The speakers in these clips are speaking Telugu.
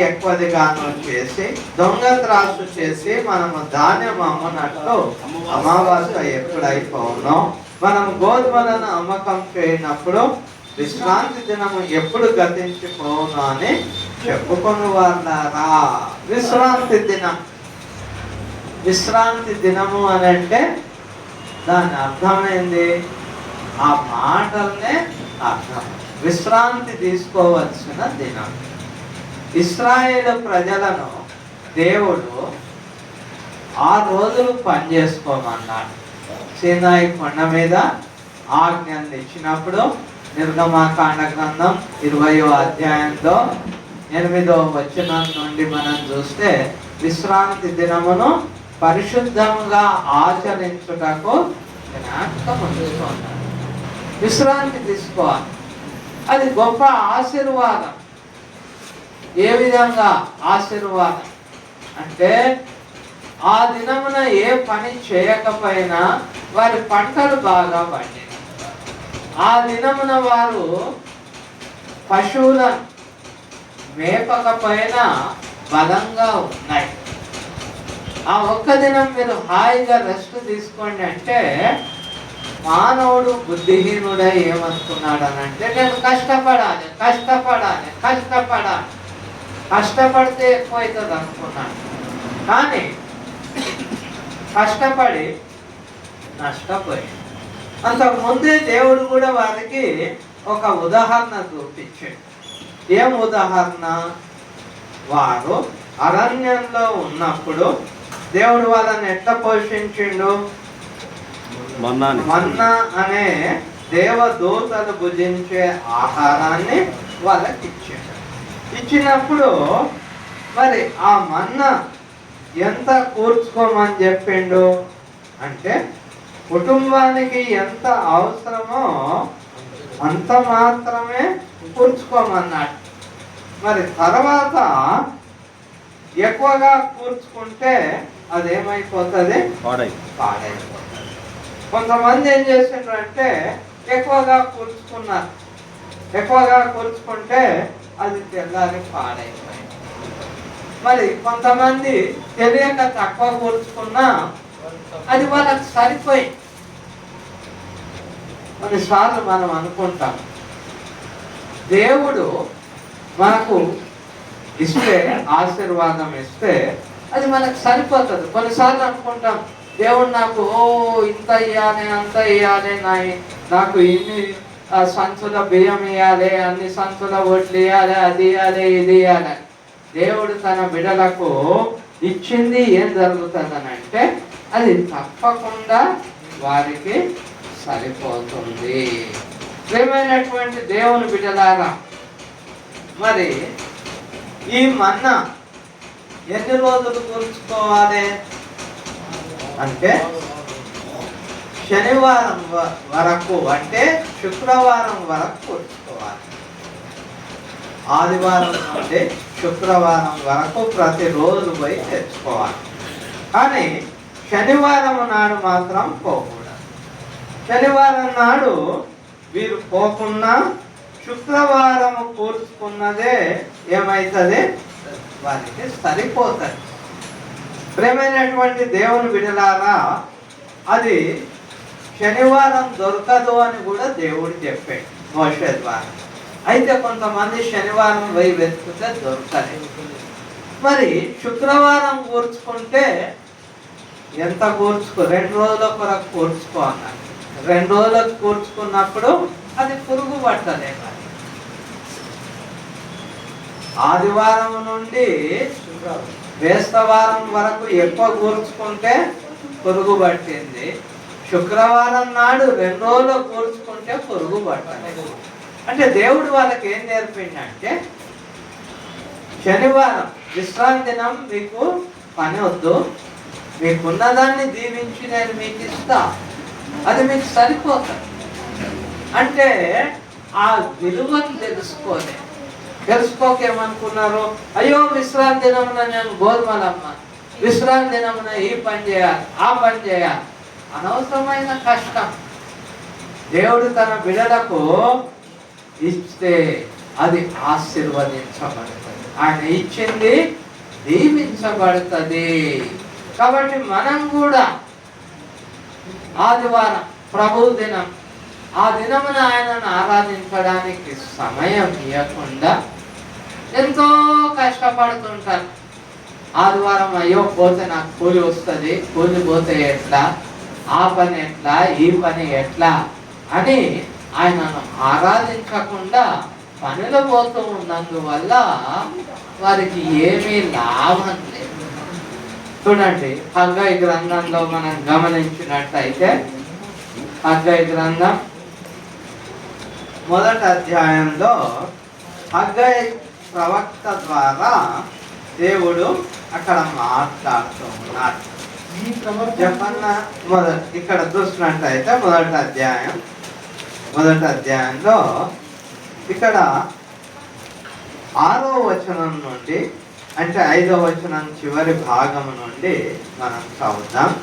ఎక్కువదిగాను చేసి దొంగ త్రాసు చేసి మనము ధాన్యం అమ్మనట్టు అమావాస్య ఎప్పుడైపోవునో మనం గోధుమలను అమ్మకం చేయనప్పుడు విశ్రాంతి దినము ఎప్పుడు గతించిపోవును అని చెప్పుకొని వాళ్ళారా విశ్రాంతి దినం. విశ్రాంతి దినము అని అంటే దాని అర్థమైంది? ఆ మాటల్నే అర్థం. విశ్రాంతి తీసుకోవలసిన దినం. ఇస్రాయేల్ ప్రజలను దేవుడు ఆ రోజులు పని చేసుకోమన్నాడు సీనాయి కొండ మీద ఆజ్ఞలు ఇచ్చినప్పుడు నిర్గమాకాండ గ్రంథం ఇరవయో అధ్యాయంలో ఎనిమిదో వచనం నుండి మనం చూస్తే విశ్రాంతి దినమును పరిశుద్ధంగా ఆచరించుటకు జ్ఞాపకం ఉంచుకున్నాడు విశ్రాంతి తీసుకోవాలి. అది గొప్ప ఆశీర్వాదం. ఏ విధంగా ఆశీర్వాదం? అంటే ఆ దినమున ఏ పని చేయకపోయినా వారి పంటలు బాగా పండిన ఆ దినమున వారు పశువులను మేపకపోయినా బలంగా ఉన్నాయి. ఆ ఒక్క దినం మీరు హాయిగా రెస్ట్ తీసుకోండి అంటే మానవుడు బుద్ధిహీనుడై ఏమనుకున్నాడు అని అంటే నేను కష్టపడాలి కష్టపడాలి కష్టపడాలి కష్టపడితే ఎక్కువ అవుతుంది అనుకున్నాను కానీ కష్టపడి నష్టపోయింది అంతకు ముందే దేవుడు కూడా వారికి ఒక ఉదాహరణ చూపించాడు. ఏం ఉదాహరణ? వారు అరణ్యంలో ఉన్నప్పుడు దేవుడు వాళ్ళని ఎట్లా పోషించిండు? మన్నా అనే దేవదూతలు భుజించే ఆహారాన్ని వాళ్ళకి ఇచ్చాడు ఇచ్చినప్పుడు మరి ఆ మన్న ఎంత కూర్చుకోమని చెప్పిండు? అంటే కుటుంబానికి ఎంత అవసరమో అంత మాత్రమే కూర్చుకోమన్నాడు. మరి తర్వాత ఎక్కువగా కూర్చుకుంటే అదేమైపోతుంది? పాడై పాడైపోతుంది. కొంతమంది ఏం చేసిండ్రు అంటే ఎక్కువగా కూర్చుకున్నారు. ఎక్కువగా కూర్చుకుంటే అది తెల్లారి పాడైపోయింది మరి కొంతమంది తెలియక తక్కువ కూర్చుకున్నా అది వాళ్ళకి సరిపోయింది. కొన్నిసార్లు మనం అనుకుంటాం దేవుడు మనకు ఇస్తే ఆశీర్వాదం ఇస్తే అది మనకు సరిపోతుంది. కొన్నిసార్లు అనుకుంటాం దేవుడు నాకు ఓ ఇంత ఇయ్యాలి అంత ఇయ్యాలి నాకు ఇన్ని సంచుల బియ్యం ఇవ్వాలి అన్ని సంచుల ఒడ్లు ఇవ్వాలి అది ఇవ్వాలి ఇది ఇవ్వాలి దేవుడు తన బిడలకు ఇచ్చింది ఏం జరుగుతుందని అంటే అది తప్పకుండా వారికి సరిపోతుంది. ప్రేమైనటువంటి దేవుని బిడ్డలారా మరి ఈ మన్న ఎన్ని రోజులు కూర్చుకోవాలి? అంటే శనివారం వ- వరకు అంటే శుక్రవారం వరకు కూర్చుకోవాలి ఆదివారం నుండి శుక్రవారం వరకు ప్రతిరోజు పోయి తెచ్చుకోవాలి. కానీ శనివారం నాడు మాత్రం పోకూడదు. శనివారం నాడు వీరు పోకుండా శుక్రవారం కూర్చుకున్నదే ఏమవుతుంది వారికి సరిపోతుంది. ప్రేమైనటువంటి దేవుని విడలారా అది శనివారం దొరకదు అని కూడా దేవుడు చెప్పాడు మోషే ద్వారా. అయితే కొంతమంది శనివారం పోయి వెతుకుతే దొరకలేదు. మరి శుక్రవారం కూర్చుకుంటే ఎంత కూర్చుకో రెండు రోజుల కొరకు కూర్చుకో అన్నారు రెండు రోజులకు కూర్చుకున్నప్పుడు అది పురుగు పట్టలే మరి. ఆదివారం నుండి వేస్తవారం వరకు ఎక్కువ కూర్చుకుంటే పురుగు పట్టింది. శుక్రవారం నాడు రెండు రోజులు కూర్చుకుంటే పురుగు పట్టలేదు అంటే దేవుడు వాళ్ళకి ఏం నేర్పిండంటే శనివారం విశ్రాంతి దినం మీకు పని వద్దు. మీకున్న దాన్ని దీవించి నేను మీకు ఇస్తా. అది మీకు సరిపోతుంది. అంటే ఆ విలువను తెలుసుకోలే. తెలుసుకోకేమనుకున్నారు అయ్యో విశ్రాంతి దినమున నేను గోధుమలమ్మ. విశ్రాంతి దినమున ఈ పని చేయాలి ఆ పని చేయాలి. అనవసరమైన కష్టం. దేవుడు తన బిడలకు ఇస్తే అది ఆశీర్వదించబడుతుంది. ఆయన ఇచ్చింది దీవించబడుతుంది. కాబట్టి మనం కూడా ఆదివారం ప్రభు దినం ఆ దినమున ఆయనను ఆరాధించడానికి సమయం ఇవ్వకుండా ఎంతో కష్టపడుతుంటారు. ఆదివారం అయ్యో పోతే నాకు కూలి వస్తుంది కూలి పోతే ఎట్లా? ఆ పని ఎట్లా ఈ పని ఎట్లా అని ఆయనను ఆరాధించకుండా పనులు పోతూ ఉన్నందువల్ల వారికి ఏమీ లాభం లేదు. చూడండి హగ్గై గ్రంథంలో మనం గమనించినట్టయితే హగ్గై గ్రంథం మొదటి అధ్యాయంలో హగ్గై ప్రవక్త ద్వారా దేవుడు అక్కడ మాట్లాడుతూ ఉన్నాడు. చెప్పన్న మొదటి ఇక్కడ చూసినట్టయితే మొదటి అధ్యాయం మొదటి అధ్యాయంలో ఇక్కడ ఆరో వచనం నుండి అంటే ఐదో వచనం చివరి భాగం నుండి మనం చదువుదాం.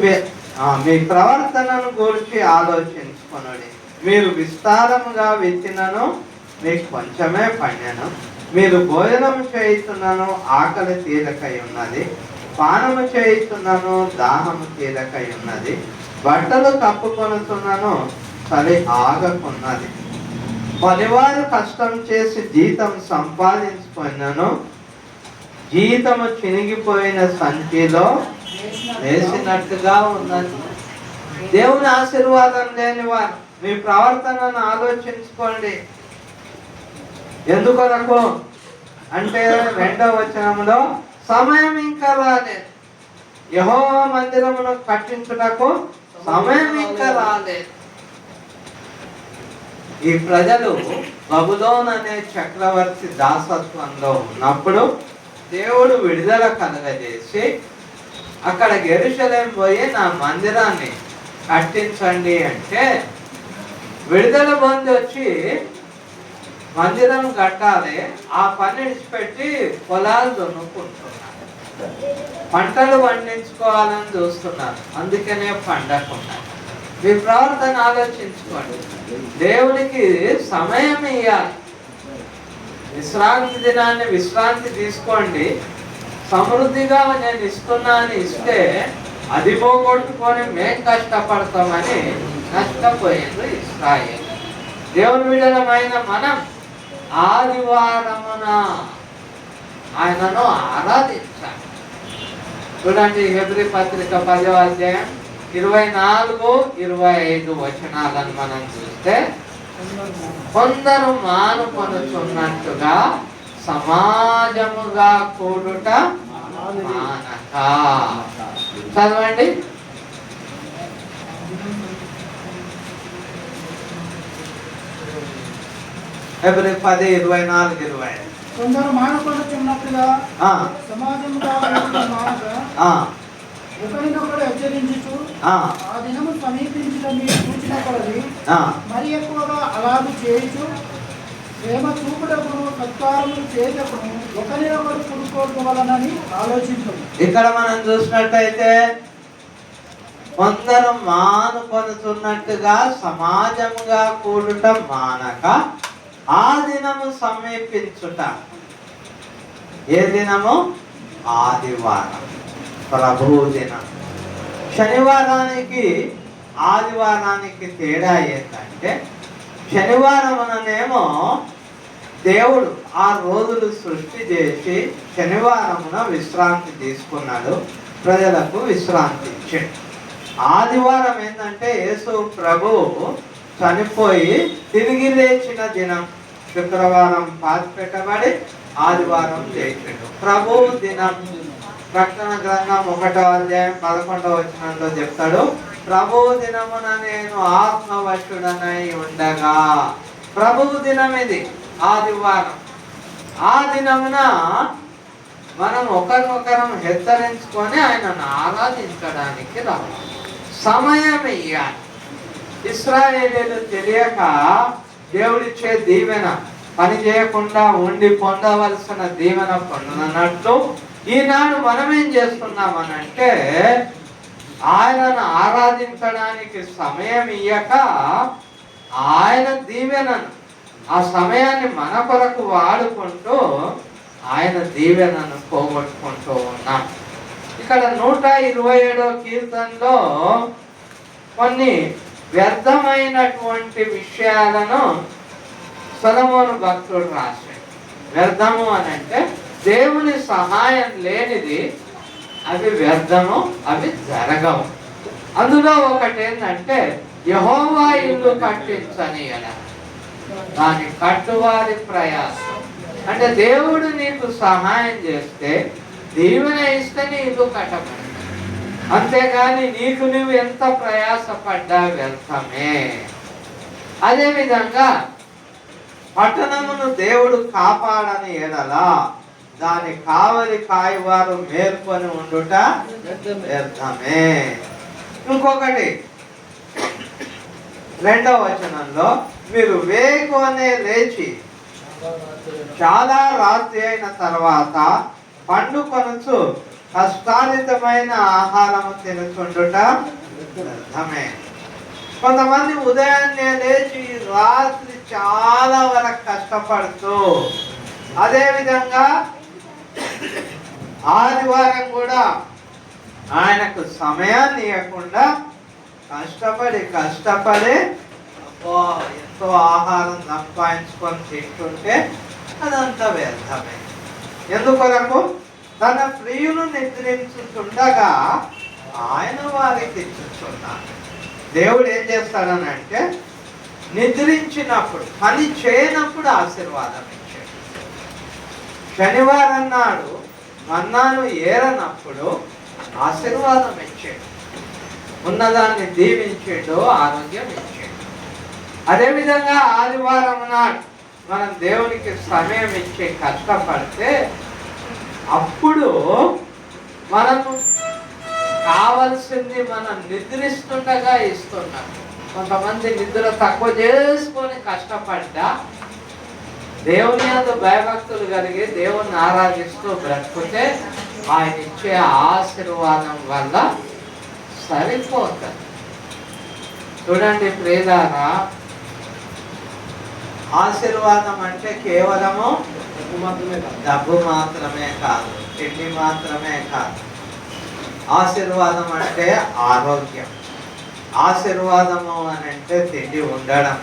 మీ- ప్రవర్తనను గురించి ఆలోచించుకొనుడి. మీరు విస్తారముగా విత్తినను మీకు కొంచెమే పండెను. మీరు భోజనం చేయుచున్నను ఆకలి తీరకై ఉన్నది పానము చేయిస్తున్నాను దాహము తీరకై ఉన్నది. బట్టలు కప్పుకొనుతున్నాను చలి ఆగకున్నది. పనివారు కష్టం చేసి జీతం సంపాదించుకున్నాను. జీతము చినిగిపోయిన సంచిలో వేసినట్టుగా ఉన్నది. దేవుని ఆశీర్వాదం లేని వారు మీ ప్రవర్తనను ఆలోచించుకోండి. ఎందుకొరకు? అంటే రెండవ వచనంలో సమయం ఇంకా రాలేదు యహో మందిరమును కట్టించుటకు సమయం ఇంకా రాలేదు ఈ ప్రజలు బబులోన్ అనే చక్రవర్తి దాసత్వంలో ఉన్నప్పుడు దేవుడు విడుదల కలగజేసి అక్కడ గెరుషలేం పోయి నా మందిరాన్ని కట్టించండి అంటే విడుదల పొంది వచ్చి మందిరం కట్టాలి ఆ పని పెట్టి పొలాలు దున్నుకుంటున్నారు. పంటలు పండించుకోవాలని చూస్తున్నారు. అందుకనే పండకుండా. మీ ప్రవర్తన ఆలోచించుకోండి. దేవునికి సమయం ఇవ్వాలి విశ్రాంతి దినాన్ని విశ్రాంతి తీసుకోండి. సమృద్ధిగా నేను ఇస్తున్నాను ఇస్తే అది పోగొట్టుకొని మేం కష్టపడతామని నష్టపోయింది ఇస్రాయేల్. దేవుని విడలమైన మనం ఆదివారమున ఆయనను ఆరాధించాలి చూడండి హెబ్రి పత్రిక పదవ అధ్యాయం ఇరవై నాలుగు ఇరవై ఐదు వచనాలను మనం చూస్తే కొందరు మానుకొనుచున్నట్టుగా సమాజముగా కూడుట మానక. చదవండి. ఫిబ్రవరి పది ఇరవై నాలుగు ఇరవై. కొందరు సమాజంగా మానక ఆ, ఒకరినొకరు హెచ్చరించుచు ఆ, దినము సమీపించడం మీరు చూచిన కొలది. మరి ఎక్కువగా అలాగు చేయుచు ప్రేమ చూపుటకును సత్కారములు చేయుటకును ఒకరినొకరు పురుకోవలనని ఆలోచించము ఇక్కడ మనం చూసినట్టయితే కొందరు మానుకొనుతున్నట్టుగా సమాజముగా కూడుట మానక ఆ దినము సమీపించుట. ఏ దినము? ఆదివారం. ప్రభు దినం. శనివారానికి ఆదివారానికి తేడా ఏంటంటే శనివారం అననేమో దేవుడు ఆ రోజులు సృష్టి చేసి శనివారమున విశ్రాంతి తీసుకున్నాడు. ప్రజలకు విశ్రాంతి ఇచ్చాడు ఆదివారం ఏంటంటే యేసు ప్రభు చనిపోయి తిరిగి లేచిన దినం శుక్రవారం పాతి పెట్టబడి ఆదివారం లేచాడు ప్రభు దినం ప్రకటన గ్రంథం ఒకటో అధ్యాయం పదకొండవ వచనంలో చెప్తాడు ప్రభు దినమున నేను ఆత్మవశుడనై ఉండగా. ప్రభు దినం ఇది ఆదివారం. ఆ దినమున మనం ఒకరినొకరం హెచ్చరించుకొని ఆయనను ఆరాధించడానికి రావాలి. సమయం ఇవ్వాలి ఇస్రాయేలీలు తెలియక దేవుడిచ్చే దీవెన పని చేయకుండా ఉండి పొందవలసిన దీవెన పొందనట్లు ఈనాడు మనం ఏం చేస్తున్నామనంటే ఆయనను ఆరాధించడానికి సమయం ఇయ్యక ఆయన దీవెనను ఆ సమయాన్ని మన కొరకు వాడుకుంటూ ఆయన దీవెనను పోగొట్టుకుంటూ ఉన్నాం. ఇక్కడ నూట ఇరవై ఏడో కీర్తనలో కొన్ని వ్యర్థమైనటువంటి విషయాలను సొలమోను భక్తుడు రాశాడు. వ్యర్థము అని అంటే దేవుని సహాయం లేనిది అవి వ్యర్థము అవి జరగవు. అందులో ఒకటి ఏంటంటే యహోవా ఇల్లు కట్టించని దాని కట్టువారి ప్రయాసం. అంటే దేవుడు నీకు సహాయం చేస్తే దీవెన ఇస్తే నీ ఇల్లు కట్టబడి అంతేగాని నీకు నువ్వు ఎంత ప్రయాసపడ్డా వ్యర్థమే. అదేవిధంగా పట్టణమును దేవుడు కాపాడని ఎడలా దాని కావలి కాయవారు మేల్కొని ఉండుట వ్యర్థమే. ఇంకొకటి రెండవ వచనంలో మీరు వేగోనే లేచి చాలా రాత్రి అయిన తర్వాత పండు కొనుచు హస్తారితమైన ఆహారము తినుచుండుట వ్యర్థమే. కొంతమంది ఉదయాన్నే లేచి రాత్రి చాలా వరకు కష్టపడుతూ అదేవిధంగా ఆదివారం కూడా ఆయనకు సమయాన్ని ఇవ్వకుండా కష్టపడి కష్టపడి ఎంతో ఆహారం సంపాదించుకొని తింటుంటే అదంతా వ్యర్థమే. ఎందుకొరకు? తన ప్రియును నిద్రించుతుండగా ఆయన వారికి ఇచ్చుచున్నాడు దేవుడు ఏం చేస్తాడని అంటే నిద్రించినప్పుడు పని చేయనప్పుడు ఆశీర్వాదం ఇచ్చాడు. శనివారం నాడు మన్నాను ఏరనప్పుడు ఆశీర్వాదం ఇచ్చాడు. ఉన్నదాన్ని దీవించాడు ఆరోగ్యం ఇచ్చాడు. అదేవిధంగా ఆదివారం నాడు మనం దేవునికి సమయం ఇచ్చి కష్టపడితే అప్పుడు మనము కావలసింది మనం నిద్రిస్తుండగా ఇస్తున్నాం కొంతమంది నిద్ర తక్కువ చేసుకొని కష్టపడ్డా దేవుని అందు భయభక్తులు కలిగి దేవుణ్ణి ఆరాధిస్తూ బ్రతికితే ఆయన ఇచ్చే ఆశీర్వాదం వల్ల సరిపోతుంది. చూడండి ప్రేదారా ఆశీర్వాదం అంటే కేవలము డబ్బు మాత్రమే కాదు. తిండి మాత్రమే కాదు. ఆశీర్వాదం అంటే ఆరోగ్యం. ఆశీర్వాదము అని అంటే తిండి ఉండడం.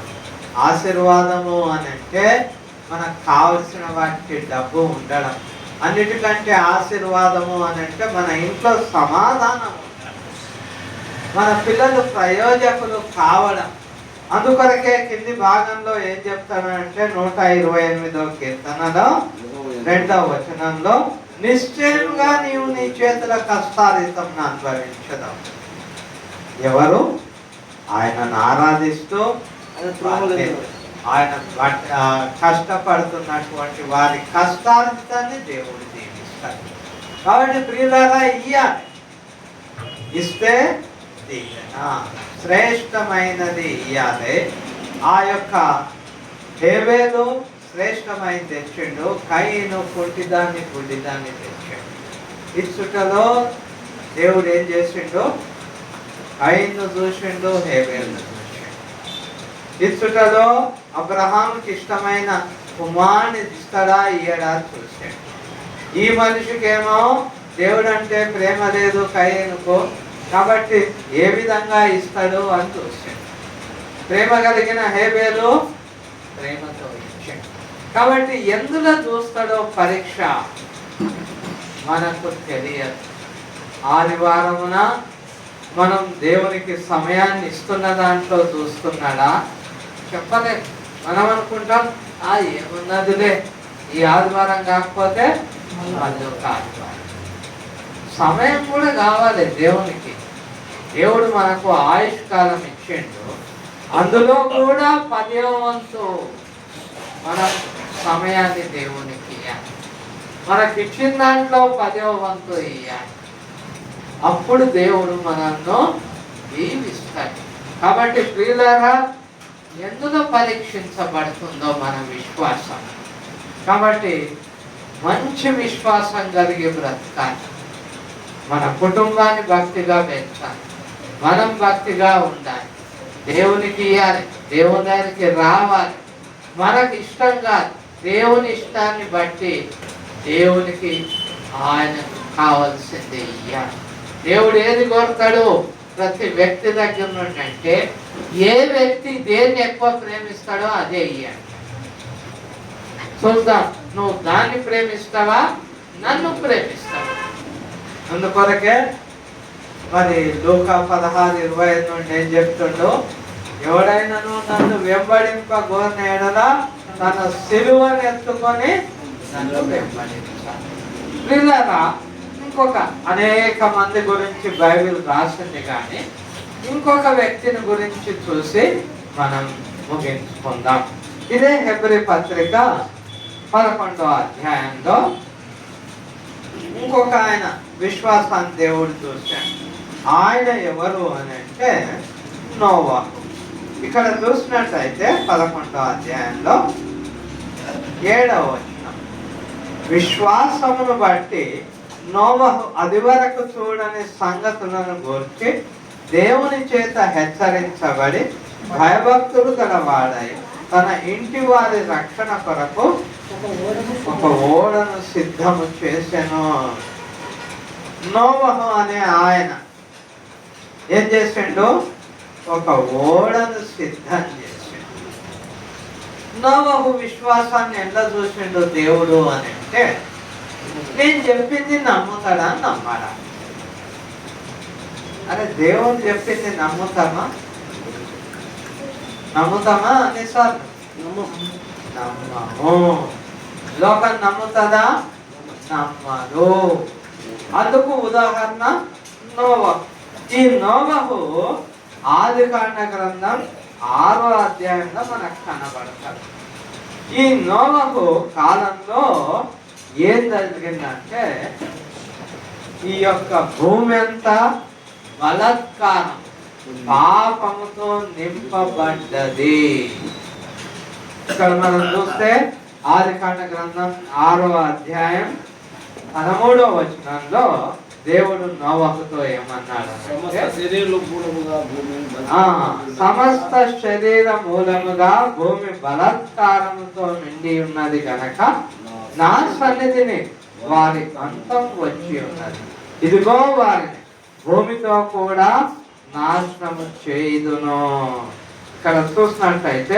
ఆశీర్వాదము అని అంటే మనకు కావలసిన వాటికి డబ్బు ఉండడం. అన్నిటికంటే ఆశీర్వాదము అని అంటే మన ఇంట్లో సమాధానం ఉండడం. మన పిల్లలు ప్రయోజకులు కావడం. అందుకొరకే కింది భాగంలో ఏం చెప్తానంటే నూట ఇరవై ఎనిమిదో కీర్తనలో రెండవ వచనంలో నిశ్చయంగా నీవు నీ చేతుల కష్టారితం అనుభవించదాం ఎవరు? ఆయనను ఆరాధిస్తూ ఆయన కష్టపడుతున్నటువంటి వారి కష్టార్జితాన్ని దేవుడు దీవిస్తాడు. కాబట్టి ప్రియులారా ఇయ్యాలి. ఇస్తే శ్రేష్టమైనది ఇయ్యాలి. ఆ యొక్క హేవేలు శ్రేష్టమైన తెచ్చిండు కయ్యను పొట్టిదాన్ని గుడ్డిదాన్ని తెచ్చాడు. ఇచ్చుటలో దేవుడు ఏం చేసిండు? కయ్యను చూసిండు హేవేలు చూసిండు. ఇచ్చుటలో అబ్రహాంకి ఇష్టమైన కుమారుని ఇస్తాడా ఇయ్యడా చూసాడు. ఈ మనిషికేమో దేవుడు అంటే ప్రేమ లేదు కయ్యనుకో కాబట్టి ఏ విధంగా ఇస్తాడు అని చూశాడు ప్రేమ కలిగిన హేబేలు ప్రేమతో ఇచ్చాడు. కాబట్టి ఎందులో చూస్తాడో పరీక్ష మనకు తెలియదు. ఆదివారమున మనం దేవునికి సమయాన్ని ఇస్తున్న దాంట్లో చూస్తున్నాడా? చెప్పలేదు. మనం అనుకుంటాం ఆ ఏమున్నదిలే. ఈ ఆదివారం కాకపోతే మళ్ళీ ఒక ఆదివారం. సమయం కూడా కావాలి దేవునికి. దేవుడు మనకు ఆయుష్ కాలం ఇచ్చిండు. అందులో కూడా పదో వంతు మన సమయాన్ని దేవునికి ఇవ్వాలి మనకి ఇచ్చిన దాంట్లో పదో వంతు ఇవ్వాలి అప్పుడు దేవుడు మనల్ని దీవిస్తాడు. కాబట్టి ప్రియులరా ఎందులో పరీక్షించబడుతుందో మన విశ్వాసం? కాబట్టి మంచి విశ్వాసం కలిగి బ్రతకాలి. మన కుటుంబాన్ని భక్తిగా పెంచాలి. మనం భక్తిగా ఉండాలి. దేవునికి ఇవ్వాలి దేవుని దగ్గరికి రావాలి. మనకు ఇష్టంగా దేవుని ఇష్టాన్ని బట్టి దేవునికి ఆయనకు కావాల్సింది ఇయ్యాలి. దేవుడు ఏది కోరుతాడు? ప్రతి వ్యక్తి దగ్గర నుండి అంటే ఏ వ్యక్తి దేన్ని ఎక్కువ ప్రేమిస్తాడో అదే ఇయ్యాలి. చూద్దాం నువ్వు దాన్ని ప్రేమిస్తావా? నన్ను ప్రేమిస్తావా? అందుకొరకే మరి లోక పదహారు ఇరవై ఐదు నుండి ఏం చెప్తుండో ఎవడైనాను నన్ను వెంబడింప గోరిన తన సిలువను ఎత్తుకొని నన్ను వెంబడించారా ఇంకొక అనేక మంది గురించి బైబిల్ రాసింది కానీ ఇంకొక వ్యక్తిని గురించి చూసి మనం ముగించుకుందాం. ఇదే హెబ్రి పత్రిక పదకొండో అధ్యాయంలో ఇంకొక ఆయన విశ్వాసాన్ని దేవుడు చూశాడు. ఆయన ఎవరు అని అంటే నోవా. ఇక్కడ చూసినట్లయితే పదకొండో అధ్యాయంలో ఏడవ వచనం. విశ్వాసమును బట్టి నోవహు అది వరకు చూడని సంగతులను గూర్చి దేవుని చేత హెచ్చరించబడి భయభక్తులు గలవాడై తన ఇంటి వారి రక్షణ కొరకు ఒక ఓడను సిద్ధము చేశాను నోవహు అనే ఆయన ఏం చేసిండు? ఒక ఓడను సిద్ధం చేసిండు. నోవహు విశ్వాసాన్ని ఎట్లా చూసిండు దేవుడు అని అంటే నేను చెప్పింది నమ్ముతాడా? నమ్మాడా. అరే దేవుడు చెప్పింది నమ్ముతామా? నమ్ముతామా? అన్నిసార్లు. నమ్మము. లోకం నమ్ముతుందా? నమ్మదు. అందుకు ఉదాహరణ నోవ. ఈ నోవహు ఆది కాండ గ్రంథం ఆరో అధ్యాయంలో మనకు కనబడతాడు. ఈ నోవహు కాలంలో ఏం జరిగిందంటే ఈ యొక్క భూమి అంతా బలత్కారం పాపముతో నింపబడ్డది. ఇక్కడ మనం చూస్తే ఆదికాండ గ్రంథం ఆరో అధ్యాయం పదమూడవ వచనంలో దేవుడు నోవహుతో ఏమన్నాడు సమస్త శరీర మూలముగా భూమి బలాత్కారముతో నిండి ఉన్నది గనక నా సన్నిధిని వారి అంతం వచ్చి ఉన్నది. ఇదిగో వారిని భూమితో కూడా నాశనము చేయుదును. ఇక్కడ చూసినట్టయితే